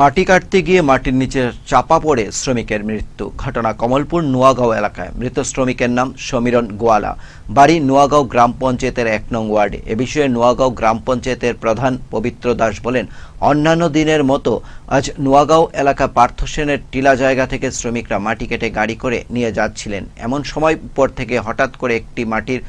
মাটি কাটতে গিয়ে মাটির নিচে চাপা পড়ে শ্রমিকের মৃত্যু। ঘটনা কমলপুর নোয়াগাঁও এলাকায়। মৃত শ্রমিকের নাম সমীরণ গোয়ালা। বাড়ি নোয়াগাঁও গ্রাম পঞ্চায়েতের এক নং ওয়ার্ডে। এ বিষয়ে নোয়াগাঁও গ্রাম পঞ্চায়েতের প্রধান পবিত্র দাস বলেন, অন্যান্য দিনের মতো আজ নোয়াগাঁও এলাকা পার্থ সেনের টিলা জায়গা থেকে শ্রমিকরা মাটি কেটে গাড়ি করে নিয়ে যাচ্ছিলেন। এমন সময় উপর থেকে হঠাৎ করে একটি মাটির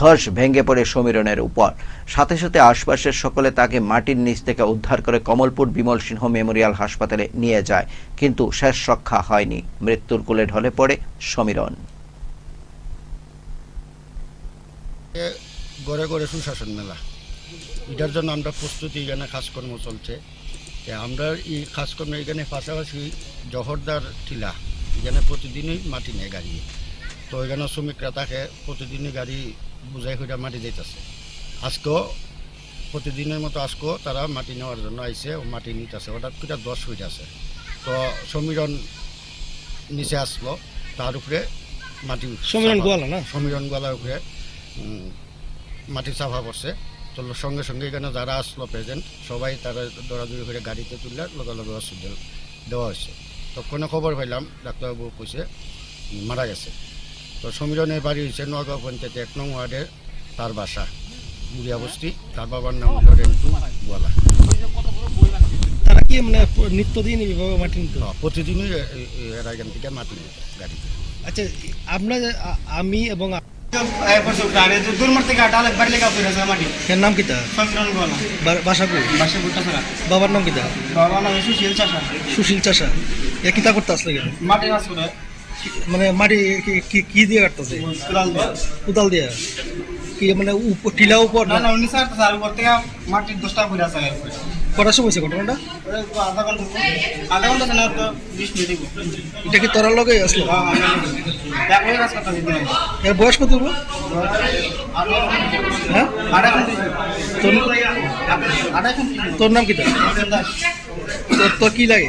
ধস ভেঙে পড়ে সমীরণের উপর। সাথে সাথে আশপাশের সকলে তাকে মাটির নিচ থেকে উদ্ধার করে কমলপুর বিমল সিংহ মেমোরিয়াল হাসপাতালে নিয়ে যায়, কিন্তু শেষ রক্ষা হয়নি। মৃত্যুর কোলে ঢলে পড়ে সমীরণ। গড়ে গড়ে সুশাসন মেলা। এটার জন্য আমরা প্রস্তুতি এখানে কাজকর্ম চলছে। আমরা এই কাজকর্ম এখানে পাশাপাশি জহরদার টিলা এখানে প্রতিদিনই মাটি নেয় গাড়ি। তো এখানে শ্রমিকরা তাকে প্রতিদিনই গাড়ি বুঝাই করে মাটি দিতেছে। আজকেও প্রতিদিনের মতো আজকেও তারা মাটি নেওয়ার জন্য আইসে ও মাটি নিতেছে। হঠাৎ করে দশ হইতেছে তো সমীরণ নিচে আসলো তার উপরে মাটি সমীরণ গোয়ালা না? সমীরণ গোয়ালার উপরে মাটি চাপা পড়ছে। তো সঙ্গে সঙ্গে এখানে যারা আসলো প্রেজেন্ট সবাই তারা দৌড়াদৌড়ি করে গাড়িতে তুললে লগে লগে হসপিটাল দেওয়া হয়েছে। তো তখনও খবর পাইলাম ডাক্তারবাবু কইছে মারা গেছে। তো সমীরণের বাড়ি হয়েছে নগাঁও পঞ্চায়েত এক নং ওয়ার্ডে তার বাসা। তার বাবার নাম হলো রেন্টু গোয়ালা তারা কি মানে নিত্যদিন মাটি নিত প্রতিদিনই এ- এ- এরা এখান থেকে মাটি গাড়িতে। আচ্ছা আপনার আমি এবং নাম কিতা বাবার নাম নাম সুশীল চাষা। সুশীল চাষা। এ কিতা করতে আসলে মাটি মানে মাটি কি- দিয়ে কাটতেছে? কোদাল দিয়া। কি মানে টিলা উপর না? না উনি স্যার স্যার উপর থেকে মাটির দশটা ঘুরে আসা কটার সময় হয়েছে ঘটনাটা? আধা ঘণ্টা আধা ঘণ্টা না তো বিশ মিনিট এটা কি তোরার লগে আসলো? কাজ এর বয়স কত হ্যাঁ? তোর নাম দাস। তোর তোর কি লাগে?